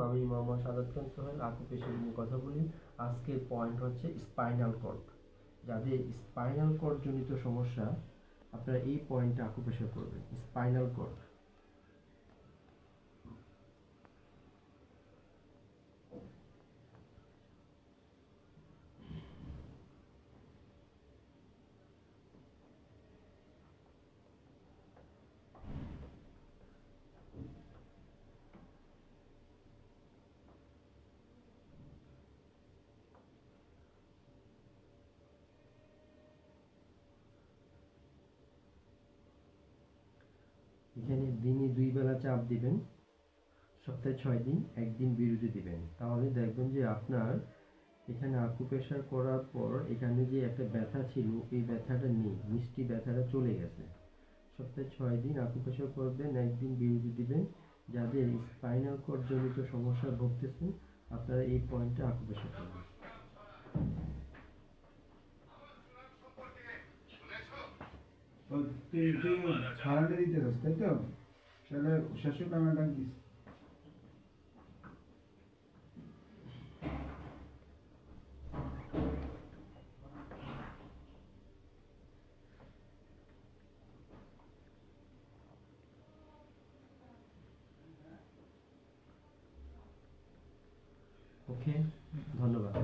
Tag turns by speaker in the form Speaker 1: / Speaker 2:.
Speaker 1: আমি মোহাম্মদ সাদাত খান সোহেল আকুপেশার নিয়ে কথা বলি। আজকের পয়েন্ট হচ্ছে স্পাইনাল কর্ড যাদের স্পাইনাল কর্ড জনিত সমস্যা, আপনারা এই পয়েন্টটা আকুপেশা করবেন স্পাইনাল কর্ড এখানে দিনে দুই বেলা চাপ দিবেন, সপ্তাহে ছয় দিন, একদিন বিরতি দিবেন। তাহলে দেখবেন যে আপনার এখানে আকুপ্রেশার করার পর এখানে যে একটা ব্যথা ছিল, এই ব্যথাটা নেই, মিষ্টি ব্যথাটা চলে গেছে। সপ্তাহে ছয় দিন আকুপ্রেশার করবেন, একদিন বিরতি দিবেন, যাদের স্পাইনাল কর্ড জনিত সমস্যা ভুগতেছেন, আপনারা এই পয়েন্টে আকুপ্রেশার করবেন।
Speaker 2: তুই তুই ভাড়াটা দিতে চাস তাই তো? তাহলে শ্বশুর নামে ডাক দিস
Speaker 1: ওকে ধন্যবাদ।